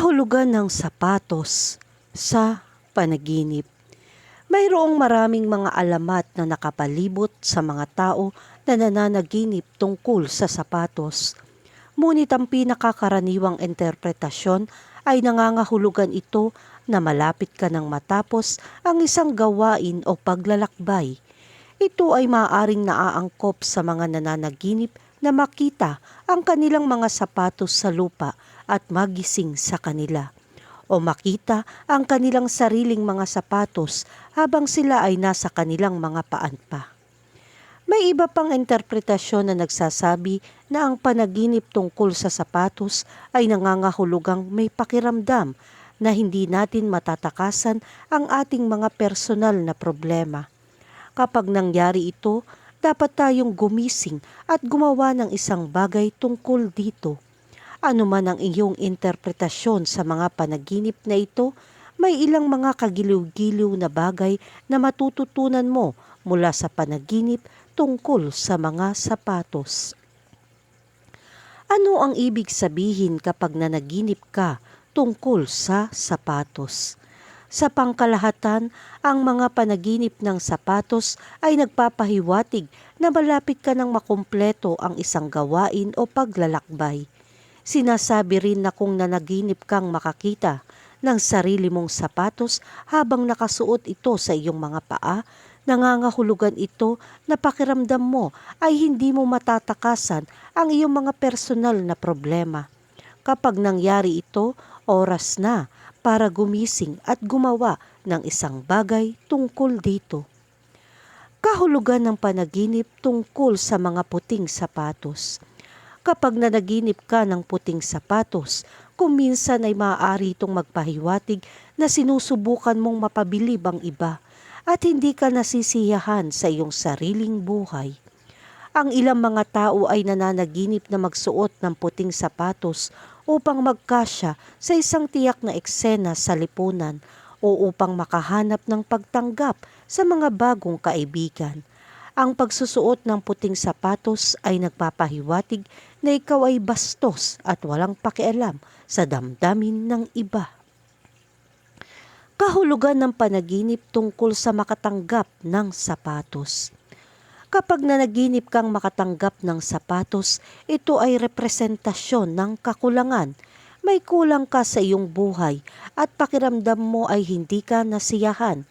Kahulugan ng sapatos sa panaginip. Mayroong maraming mga alamat na nakapalibot sa mga tao na nananaginip tungkol sa sapatos. Ngunit ang pinakakaraniwang interpretasyon ay nangangahulugan ito na malapit ka nang matapos ang isang gawain o paglalakbay. Ito ay maaaring naaangkop sa mga nananaginip na makita ang kanilang mga sapatos sa lupa at magising sa kanila o makita ang kanilang sariling mga sapatos habang sila ay nasa kanilang mga paan pa. May iba pang interpretasyon na nagsasabi na ang panaginip tungkol sa sapatos ay nangangahulugang may pakiramdam na hindi natin matatakasan ang ating mga personal na problema. Kapag nangyari ito, dapat tayong gumising at gumawa ng isang bagay tungkol dito. Ano man ang iyong interpretasyon sa mga panaginip na ito, may ilang mga kagiliw-giliw na bagay na matututunan mo mula sa panaginip tungkol sa mga sapatos. Ano ang ibig sabihin kapag nanaginip ka tungkol sa sapatos? Sa pangkalahatan, ang mga panaginip ng sapatos ay nagpapahiwatig na malapit ka nang makumpleto ang isang gawain o paglalakbay. Sinasabi rin na kung nanaginip kang makakita ng sarili mong sapatos habang nakasuot ito sa iyong mga paa, nangangahulugan ito na pakiramdam mo ay hindi mo matatakasan ang iyong mga personal na problema. Kapag nangyari ito, oras na para gumising at gumawa ng isang bagay tungkol dito. Kahulugan ng panaginip tungkol sa mga puting sapatos. Kapag nanaginip ka ng puting sapatos, kung minsan ay maaari itong magpahiwatig na sinusubukan mong mapabilib ang iba at hindi ka nasisiyahan sa iyong sariling buhay. Ang ilang mga tao ay nananaginip na magsuot ng puting sapatos upang magkasya sa isang tiyak na eksena sa lipunan o upang makahanap ng pagtanggap sa mga bagong kaibigan. Ang pagsusuot ng puting sapatos ay nagpapahiwatig na ikaw ay bastos at walang pakialam sa damdamin ng iba. Kahulugan ng panaginip tungkol sa makatanggap ng sapatos. Kapag nanaginip kang makatanggap ng sapatos, ito ay representasyon ng kakulangan. May kulang ka sa iyong buhay at pakiramdam mo ay hindi ka nasiyahan.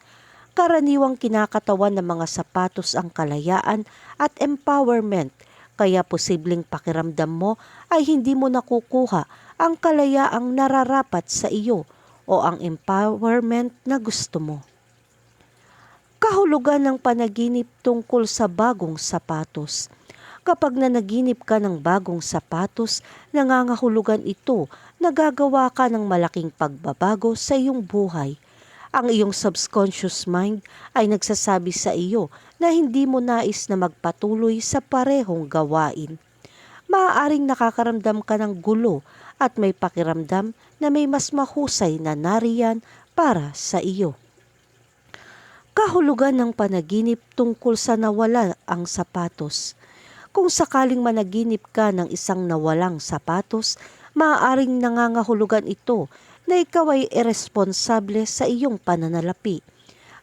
Karaniwang kinakatawan ng mga sapatos ang kalayaan at empowerment, kaya posibleng pakiramdam mo ay hindi mo nakukuha ang kalayaang nararapat sa iyo o ang empowerment na gusto mo kahulugan ng panaginip tungkol sa bagong sapatos. Kapag nanaginip ka ng bagong sapatos, nangangahulugan ito na gagawa ka ng malaking pagbabago sa iyong buhay. Ang iyong subconscious mind ay nagsasabi sa iyo na hindi mo nais na magpatuloy sa parehong gawain. Maaaring nakakaramdam ka ng gulo at may pakiramdam na may mas mahusay na nariyan para sa iyo kahulugan ng panaginip tungkol sa nawala ang sapatos. Kung sakaling managinip ka ng isang nawalang sapatos, maaaring nangangahulugan ito na ikaw ay irresponsable sa iyong pananalapi.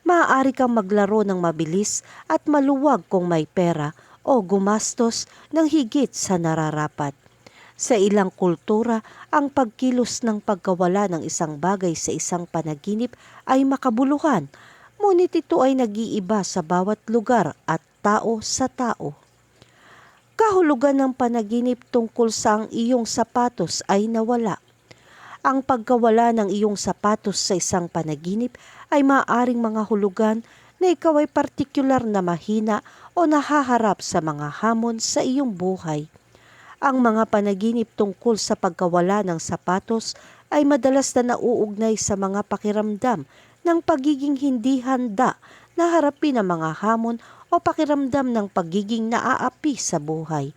Maaari kang maglaro ng mabilis at maluwag kung may pera o gumastos ng higit sa nararapat. Sa ilang kultura, ang pagkilos ng pagkawala ng isang bagay sa isang panaginip ay makabuluhan ngunit ito ay nag-iiba sa bawat lugar at tao sa tao. Kahulugan ng panaginip tungkol sa ang iyong sapatos ay nawala. Ang pagkawala ng iyong sapatos sa isang panaginip ay maaring mga hulugan na ikaw ay partikular na mahina o nahaharap sa mga hamon sa iyong buhay. Ang mga panaginip tungkol sa pagkawala ng sapatos ay madalas na nauugnay sa mga pakiramdam ng pagiging hindi handa na harapin ang mga hamon o pakiramdam ng pagiging naaapi sa buhay.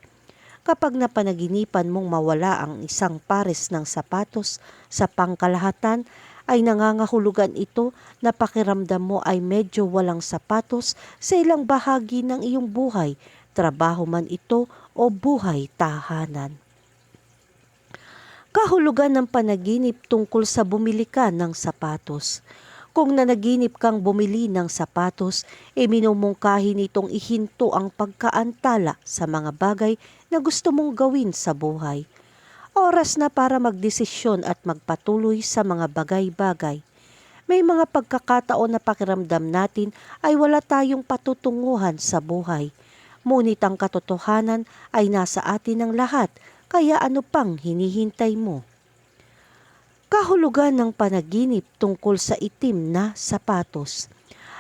Kapag napanaginipan mong mawala ang isang pares ng sapatos sa pangkalahatan, ay nangangahulugan ito na pakiramdam mo ay medyo walang sapatos sa ilang bahagi ng iyong buhay, trabaho man ito o buhay tahanan Kahulugan ng panaginip tungkol sa bumili ka ng sapatos. Kung nanaginip kang bumili ng sapatos, e minumungkahi nitong ihinto ang pagkaantala sa mga bagay na gusto mong gawin sa buhay. Oras na para magdesisyon at magpatuloy sa mga bagay-bagay. May mga pagkakataon na pakiramdam natin ay wala tayong patutunguhan sa buhay. Ngunit ang katotohanan ay nasa atin ng lahat, kaya ano pang hinihintay mo? Kahulugan ng panaginip tungkol sa itim na sapatos.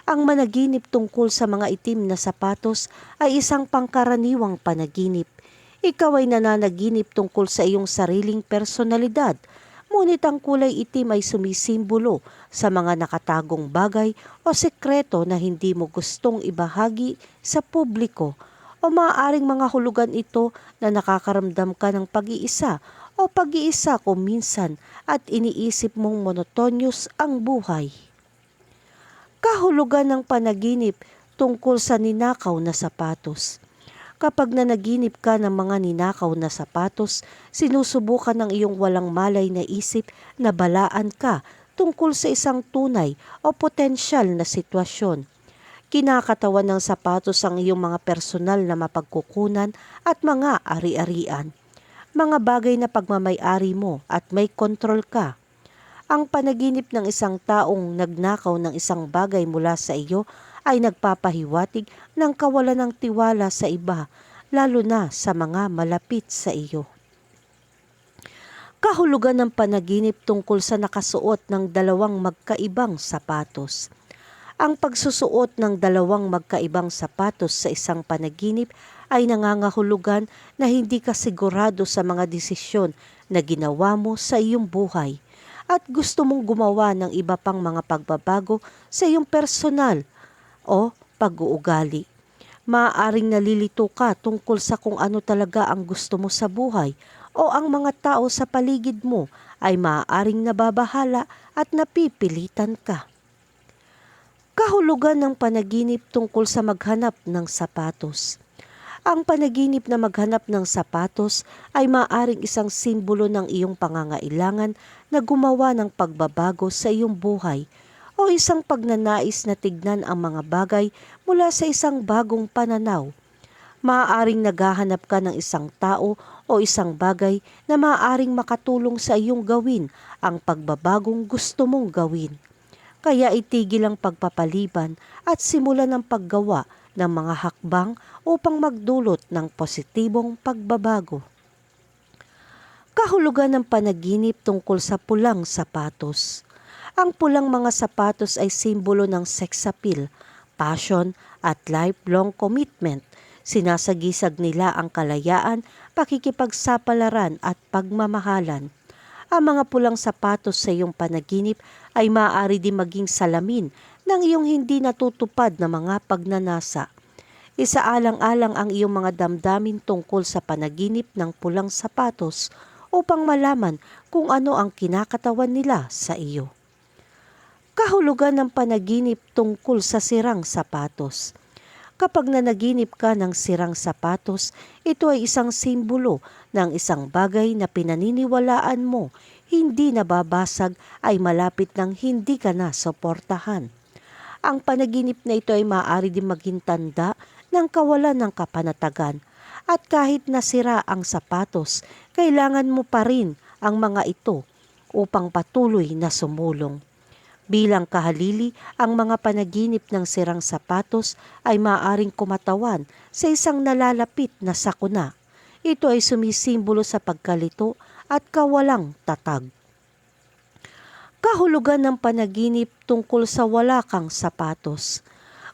Ang managinip tungkol sa mga itim na sapatos ay isang pangkaraniwang panaginip. Ikaw ay nananaginip tungkol sa iyong sariling personalidad, ngunit ang kulay itim ay sumisimbolo sa mga nakatagong bagay o sekreto na hindi mo gustong ibahagi sa publiko o maaaring mga hulugan ito na nakakaramdam ka ng pag-iisa o pag-iisa kung minsan at iniisip mong monotonous ang buhay. Kahulugan ng panaginip tungkol sa ninakaw na sapatos. Kapag nanaginip ka ng mga ninakaw na sapatos, sinusubukan ng iyong walang malay na isip na balaan ka tungkol sa isang tunay o potensyal na sitwasyon. Kinakatawan ng sapatos ang iyong mga personal na mapagkukunan at mga ari-arian mga bagay na pagmamayari mo at may kontrol ka. Ang panaginip ng isang taong nagnakaw ng isang bagay mula sa iyo ay nagpapahiwatig ng kawalan ng tiwala sa iba, lalo na sa mga malapit sa iyo. Kahulugan ng panaginip tungkol sa nakasuot ng dalawang magkaibang sapatos. Ang pagsusuot ng dalawang magkaibang sapatos sa isang panaginip ay nangangahulugan na hindi ka sigurado sa mga desisyon na ginawa mo sa iyong buhay at gusto mong gumawa ng iba pang mga pagbabago sa iyong personal o pag-uugali. Maaaring nalilito ka tungkol sa kung ano talaga ang gusto mo sa buhay o ang mga tao sa paligid mo ay maaaring nababahala at napipilitan ka kahulugan ng panaginip tungkol sa maghanap ng sapatos. Ang panaginip na maghanap ng sapatos ay maaring isang simbolo ng iyong pangangailangan na gumawa ng pagbabago sa iyong buhay o isang pagnanais na tignan ang mga bagay mula sa isang bagong pananaw. Maaaring naghahanap ka ng isang tao o isang bagay na maaaring makatulong sa iyong gawin ang pagbabagong gusto mong gawin. Kaya itigil ang pagpapaliban at simulan ang paggawa ng mga hakbang upang magdulot ng positibong pagbabago. Kahulugan ng panaginip tungkol sa pulang sapatos. Ang pulang mga sapatos ay simbolo ng sex appeal, passion at lifelong commitment. Sinasagisag nila ang kalayaan, pakikipagsapalaran at pagmamahalan ang mga pulang sapatos sa iyong panaginip ay maaari din maging salamin ng iyong hindi natutupad na mga pagnanasa. Isaalang-alang ang iyong mga damdamin tungkol sa panaginip ng pulang sapatos upang malaman kung ano ang kinakatawan nila sa iyo. Kahulugan ng panaginip tungkol sa sirang sapatos. Kapag nanaginip ka ng sirang sapatos, ito ay isang simbolo ng isang bagay na pinaniniwalaan mo, hindi nababasag ay malapit ng hindi ka na suportahan. Ang panaginip na ito ay maaari din maging tanda ng kawalan ng kapanatagan at kahit nasira ang sapatos, kailangan mo pa rin ang mga ito upang patuloy na sumulong. Bilang kahalili, ang mga panaginip ng sirang sapatos ay maaaring kumatawan sa isang nalalapit na sakuna. Ito ay sumisimbolo sa pagkalito at kawalang tatag. Kahulugan ng panaginip tungkol sa wala kang sapatos.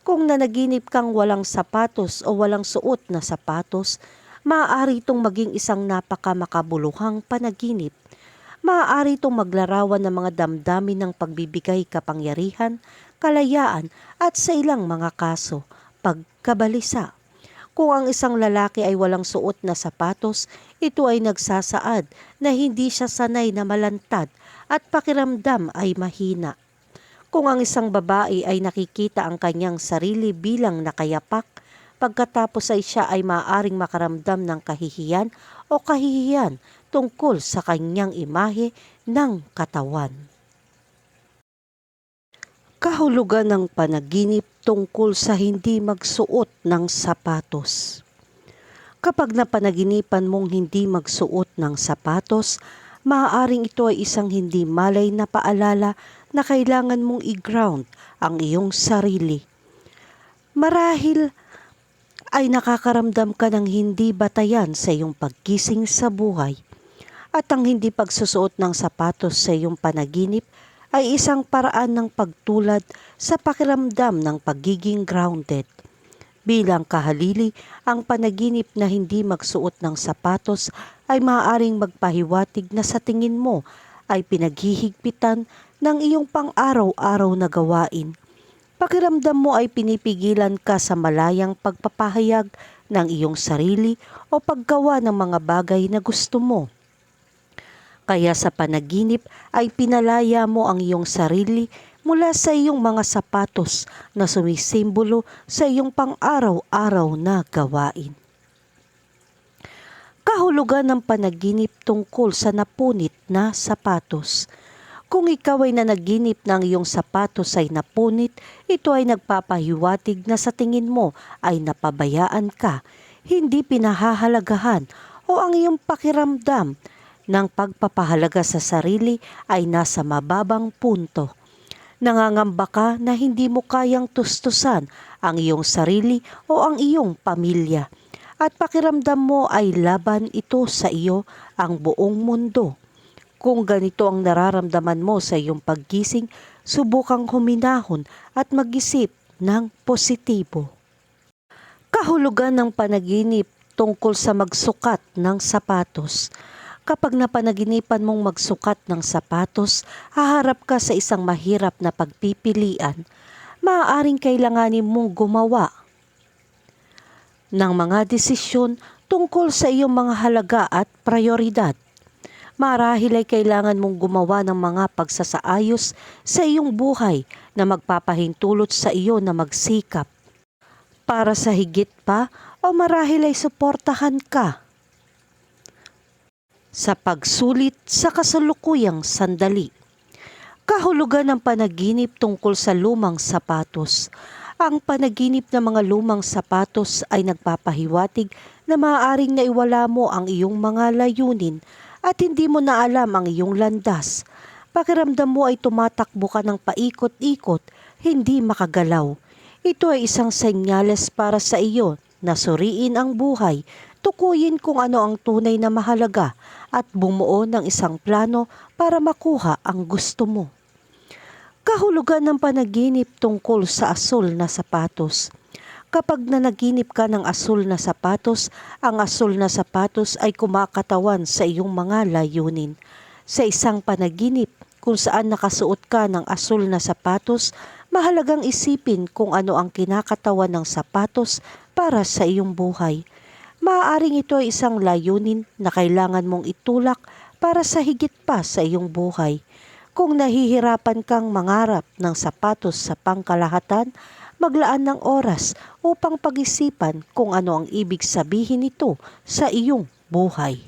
Kung nanaginip kang walang sapatos o walang suot na sapatos, maaari itong maging isang napakamakabuluhang panaginip maaari itong maglarawan ng mga damdamin ng pagbibigay kapangyarihan, kalayaan at sa ilang mga kaso, pagkabalisa. Kung ang isang lalaki ay walang suot na sapatos, ito ay nagsasaad na hindi siya sanay na malantad at pakiramdam ay mahina. Kung ang isang babae ay nakikita ang kanyang sarili bilang nakayapak, pagkatapos ay siya ay maaaring makaramdam ng kahihiyan o kahihiyan tungkol sa kanyang imahe ng katawan. Kahulugan ng panaginip tungkol sa hindi magsuot ng sapatos. Kapag napanaginipan mong hindi magsuot ng sapatos, maaaring ito ay isang hindi malay na paalala na kailangan mong i-ground ang iyong sarili. Marahil ay nakakaramdam ka ng hindi batayan sa iyong pagkising sa buhay at ang hindi pagsusuot ng sapatos sa iyong panaginip ay isang paraan ng pagtulad sa pakiramdam ng pagiging grounded. Bilang kahalili, ang panaginip na hindi magsuot ng sapatos ay maaaring magpahiwatig na sa tingin mo ay pinaghihigpitan ng iyong pang-araw-araw na gawain. Pakiramdam mo ay pinipigilan ka sa malayang pagpapahayag ng iyong sarili o paggawa ng mga bagay na gusto mo. Kaya sa panaginip ay pinalaya mo ang iyong sarili mula sa iyong mga sapatos na sumisimbolo sa iyong pang-araw-araw na gawain. Kahulugan ng panaginip tungkol sa napunit na sapatos. Kung ikaw ay nanaginip ng iyong sapatos ay napunit, ito ay nagpapahiwatig na sa tingin mo ay napabayaan ka, hindi pinahahalagahan o ang iyong pakiramdam ng pagpapahalaga sa sarili ay nasa mababang punto. Nangangamba ka na hindi mo kayang tustusan ang iyong sarili o ang iyong pamilya at pakiramdam mo ay laban ito sa iyo ang buong mundo. Kung ganito ang nararamdaman mo sa iyong paggising, subukang huminahon at mag-isip ng positibo. Kahulugan ng panaginip tungkol sa magsukat ng sapatos. Kapag napanaginipan mong magsukat ng sapatos, haharap ka sa isang mahirap na pagpipilian. Maaaring kailanganin mong gumawa ng mga desisyon tungkol sa iyong mga halaga at prioridad. Marahil ay kailangan mong gumawa ng mga pagsasaayos sa iyong buhay na magpapahintulot sa iyo na magsikap. Para sa higit pa o marahil ay suportahan ka sa pagsulit sa kasalukuyang sandali. Kahulugan ng panaginip tungkol sa lumang sapatos. Ang panaginip ng mga lumang sapatos ay nagpapahiwatig na maaaring naiwala mo ang iyong mga layunin at hindi mo na alam ang iyong landas. Pakiramdam mo ay tumatakbo ka ng paikot-ikot, hindi makagalaw. Ito ay isang senyales para sa iyo na suriin ang buhay, tukuyin kung ano ang tunay na mahalaga at bumuo ng isang plano para makuha ang gusto mo. Kahulugan ng panaginip tungkol sa asul na sapatos. Kapag nanaginip ka ng asul na sapatos, ang asul na sapatos ay kumakatawan sa iyong mga layunin. Sa isang panaginip kung saan nakasuot ka ng asul na sapatos, mahalagang isipin kung ano ang kinakatawan ng sapatos para sa iyong buhay. Maaaring ito ay isang layunin na kailangan mong itulak para sa higit pa sa iyong buhay. Kung nahihirapan kang mangarap ng sapatos sa pangkalahatan, maglaan ng oras upang pag-isipan kung ano ang ibig sabihin nito sa iyong buhay.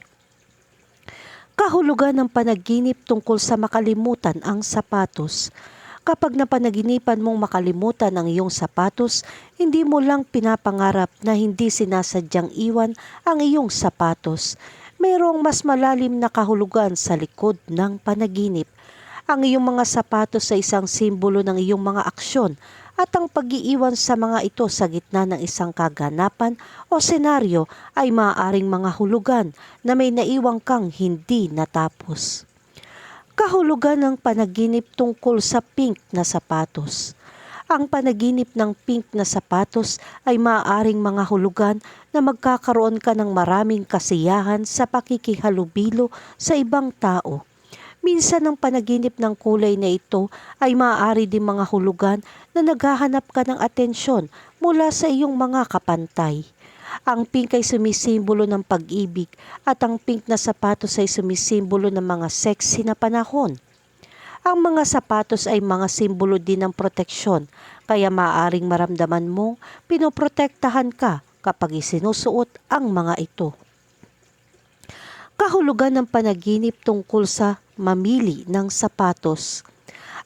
Kahulugan ng panaginip tungkol sa makalimutan ang sapatos. Kapag napanaginipan mong makalimutan ang iyong sapatos, hindi mo lang pinapangarap na hindi sinasadyang iwan ang iyong sapatos. Mayroong mas malalim na kahulugan sa likod ng panaginip. Ang iyong mga sapatos sa isang simbolo ng iyong mga aksyon at ang pag-iiwan sa mga ito sa gitna ng isang kaganapan o senaryo ay maaaring mga hulugan na may naiwang kang hindi natapos kahulugan ng panaginip tungkol sa pink na sapatos. Ang panaginip ng pink na sapatos ay maaaring mga hulugan na magkakaroon ka ng maraming kasiyahan sa pakikihalubilo sa ibang tao. Minsan ang panaginip ng kulay na ito ay maaari din mga hulugan na naghahanap ka ng atensyon mula sa iyong mga kapantay. Ang pink ay sumisimbolo ng pag-ibig at ang pink na sapatos ay sumisimbolo ng mga sexy na panahon. Ang mga sapatos ay mga simbolo din ng proteksyon, kaya maaaring maramdaman mong pinoprotektahan ka kapag isinusuot ang mga ito. Kahulugan ng panaginip tungkol sa mamili ng sapatos.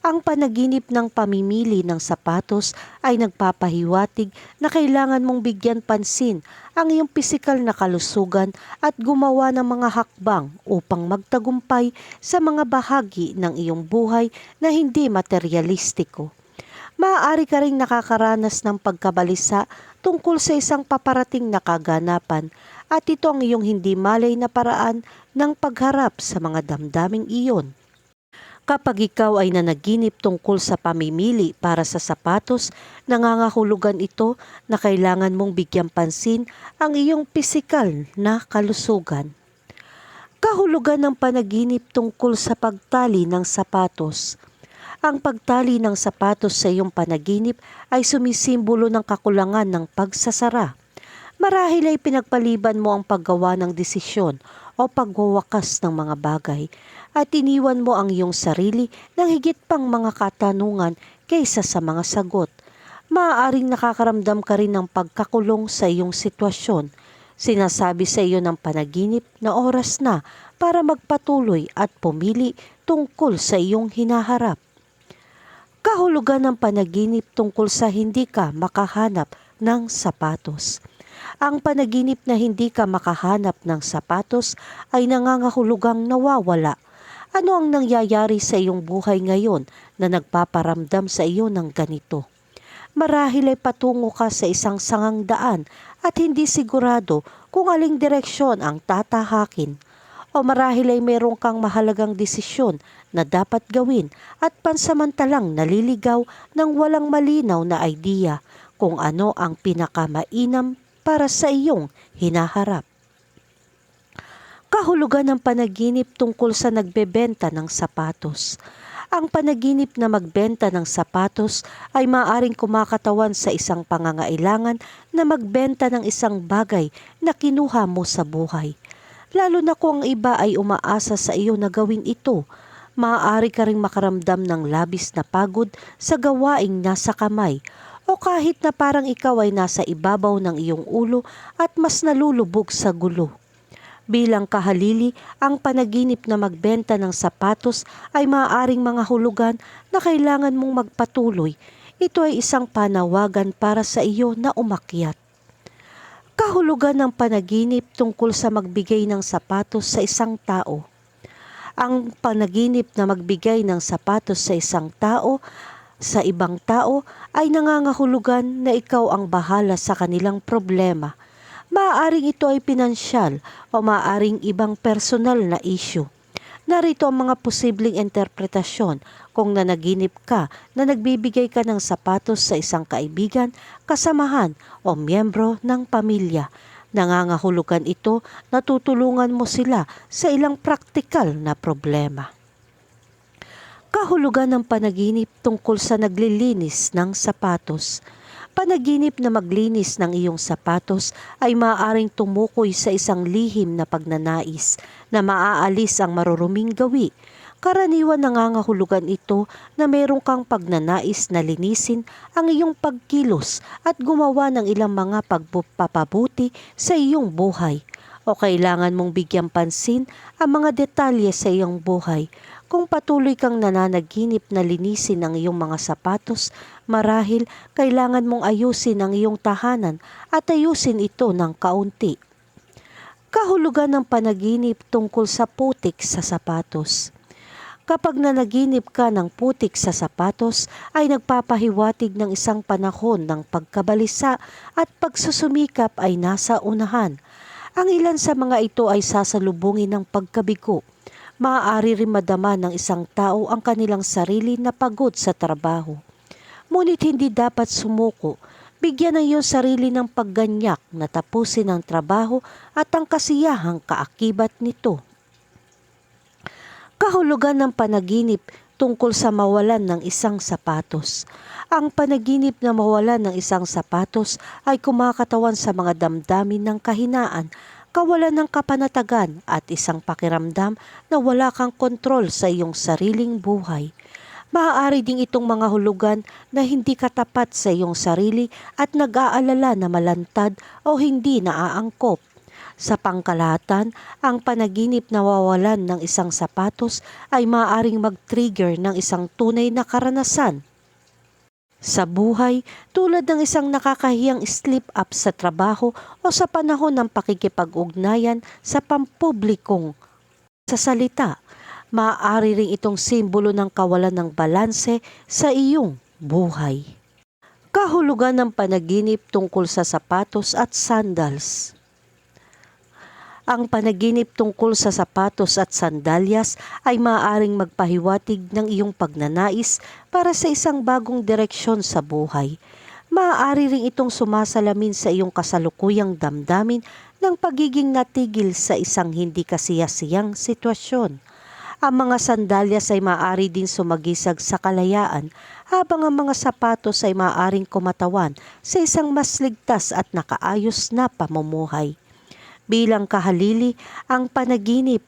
Ang panaginip ng pamimili ng sapatos ay nagpapahiwatig na kailangan mong bigyan pansin ang iyong pisikal na kalusugan at gumawa ng mga hakbang upang magtagumpay sa mga bahagi ng iyong buhay na hindi materyalistiko. Maaari ka ring nakakaranas ng pagkabalisa tungkol sa isang paparating na kaganapan at ito ang iyong hindi malay na paraan ng pagharap sa mga damdaming iyon. Kapag ikaw ay nanaginip tungkol sa pamimili para sa sapatos, nangangahulugan ito na kailangan mong bigyan pansin ang iyong pisikal na kalusugan. Kahulugan ng panaginip tungkol sa pagtali ng sapatos. Ang pagtali ng sapatos sa iyong panaginip ay sumisimbolo ng kakulangan ng pagsasara. Marahil ay pinagpaliban mo ang paggawa ng desisyon o pagwawakas ng mga bagay at iniwan mo ang iyong sarili ng higit pang mga katanungan kaysa sa mga sagot. Maaaring nakakaramdam ka rin ng pagkakulong sa iyong sitwasyon. Sinasabi sa iyo ng panaginip na oras na para magpatuloy at pumili tungkol sa iyong hinaharap. Kahulugan ng panaginip tungkol sa hindi ka makahanap ng sapatos. Ang panaginip na hindi ka makahanap ng sapatos ay nangangahulugang nawawala. Ano ang nangyayari sa iyong buhay ngayon na nagpaparamdam sa iyo ng ganito? Marahil ay patungo ka sa isang sangang daan at hindi sigurado kung aling direksyon ang tatahakin. O marahil ay mayroon kang mahalagang desisyon na dapat gawin at pansamantalang naliligaw ng walang malinaw na idea kung ano ang pinakamainam para sa iyong hinaharap. Kahulugan ng panaginip tungkol sa nagbebenta ng sapatos. Ang panaginip na magbenta ng sapatos ay maaring kumakatawan sa isang pangangailangan na magbenta ng isang bagay na kinuha mo sa buhay. Lalo na kung ang iba ay umaasa sa iyo na gawin ito, maaari ka ring makaramdam ng labis na pagod sa gawaing nasa kamay o kahit na parang ikaw ay nasa ibabaw ng iyong ulo at mas nalulubog sa gulo. Bilang kahalili, ang panaginip na magbenta ng sapatos ay maaaring mga hulugan na kailangan mong magpatuloy. Ito ay isang panawagan para sa iyo na umakyat. Kahulugan ng panaginip tungkol sa magbigay ng sapatos sa isang tao. Ang panaginip na magbigay ng sapatos sa isang tao sa ibang tao ay nangangahulugan na ikaw ang bahala sa kanilang problema. Maaaring ito ay pinansyal o maaaring ibang personal na issue. Narito ang mga posibleng interpretasyon kung nanaginip ka na nagbibigay ka ng sapatos sa isang kaibigan, kasamahan o miyembro ng pamilya. Nangangahulugan ito na tutulungan mo sila sa ilang praktikal na problema kahulugan ng panaginip tungkol sa naglilinis ng sapatos. Panaginip na maglinis ng iyong sapatos ay maaaring tumukoy sa isang lihim na pagnanais na maaalis ang maruruming gawi. Karaniwan nangangahulugan ito na mayroong kang pagnanais na linisin ang iyong pagkilos at gumawa ng ilang mga pagpapabuti sa iyong buhay o kailangan mong bigyan pansin ang mga detalye sa iyong buhay kung patuloy kang nananaginip na linisin ang iyong mga sapatos, marahil kailangan mong ayusin ang iyong tahanan at ayusin ito ng kaunti. Kahulugan ng panaginip tungkol sa putik sa sapatos. Kapag nanaginip ka ng putik sa sapatos, ay nagpapahiwatig ng isang panahon ng pagkabalisa at pagsusumikap ay nasa unahan. Ang ilan sa mga ito ay sasalubungin ng pagkabigo maaari rin madama ng isang tao ang kanilang sarili na pagod sa trabaho. Ngunit hindi dapat sumuko. Bigyan ng iyong sarili ng pagganyak na tapusin ang trabaho at ang kasiyahang kaakibat nito. Kahulugan ng panaginip tungkol sa mawalan ng isang sapatos. Ang panaginip na mawalan ng isang sapatos ay kumakatawan sa mga damdamin ng kahinaan kawalan ng kapanatagan at isang pakiramdam na wala kang kontrol sa iyong sariling buhay. Maaari ding itong mga hulugan na hindi katapat sa iyong sarili at nag-aalala na malantad o hindi naaangkop. Sa pangkalahatan, ang panaginip na wawalan ng isang sapatos ay maaaring mag-trigger ng isang tunay na karanasan. Sa buhay, tulad ng isang nakakahiyang slip up sa trabaho o sa panahon ng pakikipag-ugnayan sa pampublikong sa salita, maaari ring itong simbolo ng kawalan ng balanse sa iyong buhay. Kahulugan ng panaginip tungkol sa sapatos at sandals. Ang panaginip tungkol sa sapatos at sandalyas ay maaaring magpahiwatig ng iyong pagnanais para sa isang bagong direksyon sa buhay. Maaari ring itong sumasalamin sa iyong kasalukuyang damdamin ng pagiging natigil sa isang hindi kasiyasiyang sitwasyon. Ang mga sandalyas ay maaari din sumagisag sa kalayaan habang ang mga sapatos ay maaaring kumatawan sa isang mas ligtas at nakaayos na pamumuhay. Bilang kahalili, ang panaginip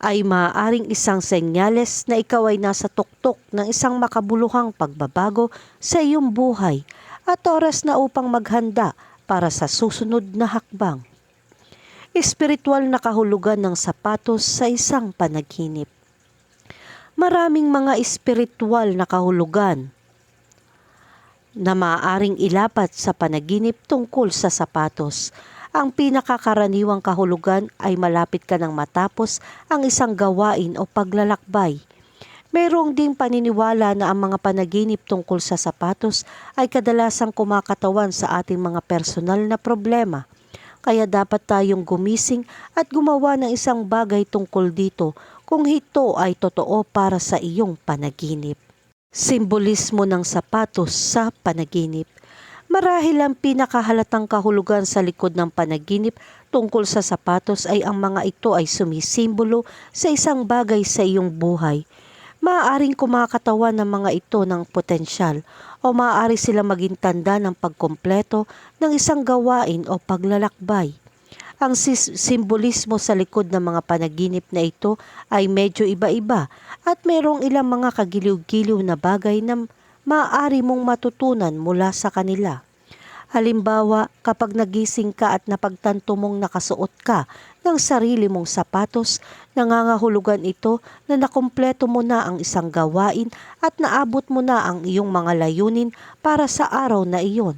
ay maaaring isang senyales na ikaw ay nasa tuktok ng isang makabuluhang pagbabago sa iyong buhay at oras na upang maghanda para sa susunod na hakbang. Espiritual na kahulugan ng sapatos sa isang panaginip. Maraming mga espiritual na kahulugan na maaaring ilapat sa panaginip tungkol sa sapatos. Ang pinakakaraniwang kahulugan ay malapit ka nang matapos ang isang gawain o paglalakbay. Mayroong ding paniniwala na ang mga panaginip tungkol sa sapatos ay kadalasang kumakatawan sa ating mga personal na problema. Kaya dapat tayong gumising at gumawa ng isang bagay tungkol dito kung ito ay totoo para sa iyong panaginip. Simbolismo ng sapatos sa panaginip. Marahil ang pinakahalatang kahulugan sa likod ng panaginip tungkol sa sapatos ay ang mga ito ay sumisimbolo sa isang bagay sa iyong buhay. Maaaring kumakatawan ng mga ito ng potensyal o maaari sila maging tanda ng pagkompleto ng isang gawain o paglalakbay. Ang simbolismo sa likod ng mga panaginip na ito ay medyo iba-iba at mayroong ilang mga kagiliw-giliw na bagay na maaari mong matutunan mula sa kanila. Halimbawa, kapag nagising ka at napagtanto mong nakasuot ka ng sarili mong sapatos, nangangahulugan ito na nakumpleto mo na ang isang gawain at naabot mo na ang iyong mga layunin para sa araw na iyon.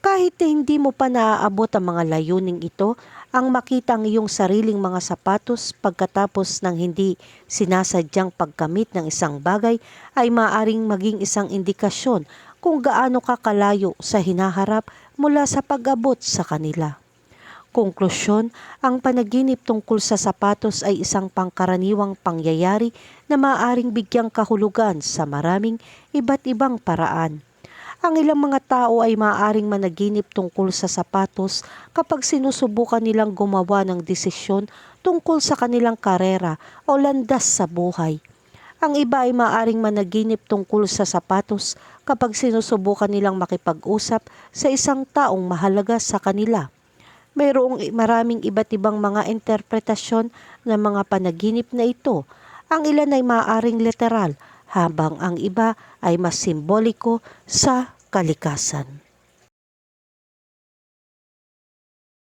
Kahit na hindi mo pa naaabot ang mga layuning ito, ang makita ang iyong sariling mga sapatos pagkatapos ng hindi sinasadyang pagkamit ng isang bagay ay maaring maging isang indikasyon kung gaano ka kalayo sa hinaharap mula sa pag-abot sa kanila. Konklusyon, ang panaginip tungkol sa sapatos ay isang pangkaraniwang pangyayari na maaaring bigyang kahulugan sa maraming iba't ibang paraan. Ang ilang mga tao ay maaaring managinip tungkol sa sapatos kapag sinusubukan nilang gumawa ng desisyon tungkol sa kanilang karera o landas sa buhay. Ang iba ay maaaring managinip tungkol sa sapatos kapag sinusubukan nilang makipag-usap sa isang taong mahalaga sa kanila. Mayroong maraming iba't ibang mga interpretasyon ng mga panaginip na ito. Ang ilan ay maaaring literal, habang ang iba ay mas simboliko sa kalikasan.